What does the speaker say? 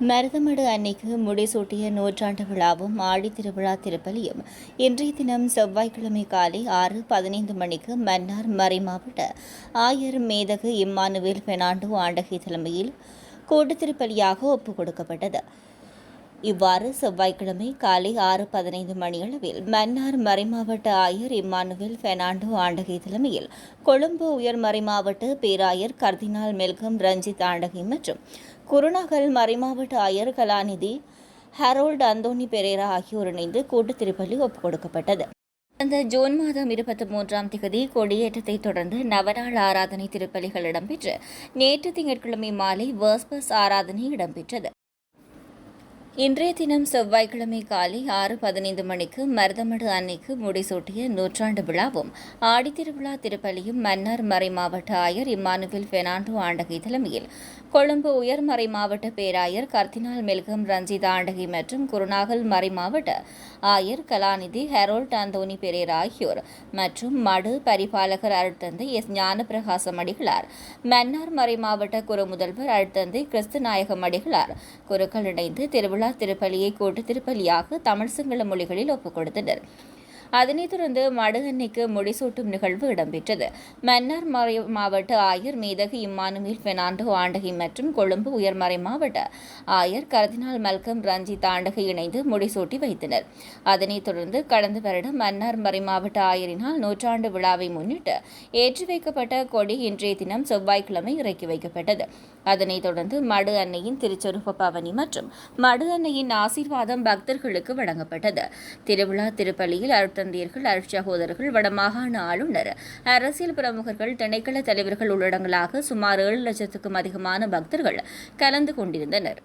மருதமடு அன்னைக்கு முடிசூட்டிய நூற்றாண்டு விழாவும் ஆடி திருவிழா திருப்பலியும். இன்றைய தினம் செவ்வாய்க்கிழமை காலை ஆறு பதினைந்து மணிக்கு மன்னார் மறைமாவட்ட ஆயர் மேதகு இம்மானுவேல் பெர்னாண்டோ ஆண்டகை தலைமையில் கூட்டுத் திருப்பலியாக ஒப்புக் கொடுக்கப்பட்டது இவ்வாறு செவ்வாய்க்கிழமை காலை ஆறு பதினைந்து மணியளவில் மன்னார் மறைமாவட்ட ஆயர் இம்மானுவேல் பெர்னாண்டோ ஆண்டகை தலைமையில் கொழும்பு உயர் மறைமாவட்ட பேராயர் கர்தினால் மெல்கம் ரஞ்சித் ஆண்டகை மற்றும் குருநகல் மறைமாவட்ட ஆயர் கலாநிதி ஹரோல்ட் அந்தோனி பெரேரா ஆகியோர் இணைந்து கூட்டுத் திருப்பலி ஒப்புக் கொடுக்கப்பட்டது கடந்த ஜூன் மாதம் இருபத்தி மூன்றாம் திகதி கொடியேற்றத்தை தொடர்ந்து நவநாள் ஆராதனை திருப்பலிகள் இடம்பெற்று நேற்று திங்கட்கிழமை மாலை வேர்ஸ்பஸ் ஆராதனை இடம்பெற்றது. இன்றைய தினம் செவ்வாய்க்கிழமை காலை ஆறு பதினைந்து மணிக்கு மருதமடு அன்னைக்கு முடிசூட்டிய நூற்றாண்டு விழாவும் ஆடித்திருவிழா திருப்பலியும் மன்னார் மறை மாவட்ட ஆயர் இம்மானுவேல் பெர்னாண்டோ ஆண்டகை தலைமையில் கொழும்பு உயர்மறை மாவட்ட பேராயர் கர்தினால் மெல்கம் ரஞ்சித் ஆண்டகை மற்றும் குருநாகல் மறை மாவட்ட ஆயர் கலாநிதி ஹெரோல்ட் அந்தோனி பெரேர் ஆகியோர் மற்றும் மடு பரிபாலகர் அருட்தந்தை எஸ் ஞானபிரகாசம் அடிகளார். மன்னார் மறை மாவட்ட குரு முதல்வர் அருட்தந்தை கிறிஸ்து நாயகம் அடிகளார். குருக்கள் இணைந்து திருவிழா திருப்பலியை கூட்டு திருப்பலியாக தமிழ் சிங்கள மொழிகளில் ஒப்புக் கொடுத்தனர் அதனைத் தொடர்ந்து மடு அன்னைக்கு முடிசூட்டும் நிகழ்வு இடம்பெற்றது. மன்னார் மறை மாவட்ட ஆயர் மேதகு இம்மானுவேல் பெர்னாண்டோ ஆண்டகை மற்றும் கொழும்பு உயர்மறை மாவட்ட ஆயர் கர்தினால் மல்கம் ரஞ்சித் ஆண்டகை இணைந்து முடிசூட்டி வைத்தனர். அதனைத் தொடர்ந்து கடந்த வருடம் மன்னார் மறை மாவட்ட ஆயரினால் நூற்றாண்டு விழாவை முன்னிட்டு ஏற்றி வைக்கப்பட்ட கொடி இன்றைய தினம் செவ்வாய்க்கிழமை இறக்கி வைக்கப்பட்டது. அதனைத் தொடர்ந்து மடு அன்னையின் திருச்சொருப்ப பவனி மற்றும் மடு அன்னையின் ஆசீர்வாதம் பக்தர்களுக்கு வழங்கப்பட்டது. திருவிழா திருப்பலியில் அருட்தந்தையர்கள் அருட்சகோதரர்கள் வடமாகாண ஆளுநர் அரசியல் பிரமுகர்கள் திணைக்கள தலைவர்கள் உள்ளடங்கலாக சுமார் ஏழு லட்சத்துக்கும் அதிகமான பக்தர்கள் கலந்து கொண்டிருந்தனர்.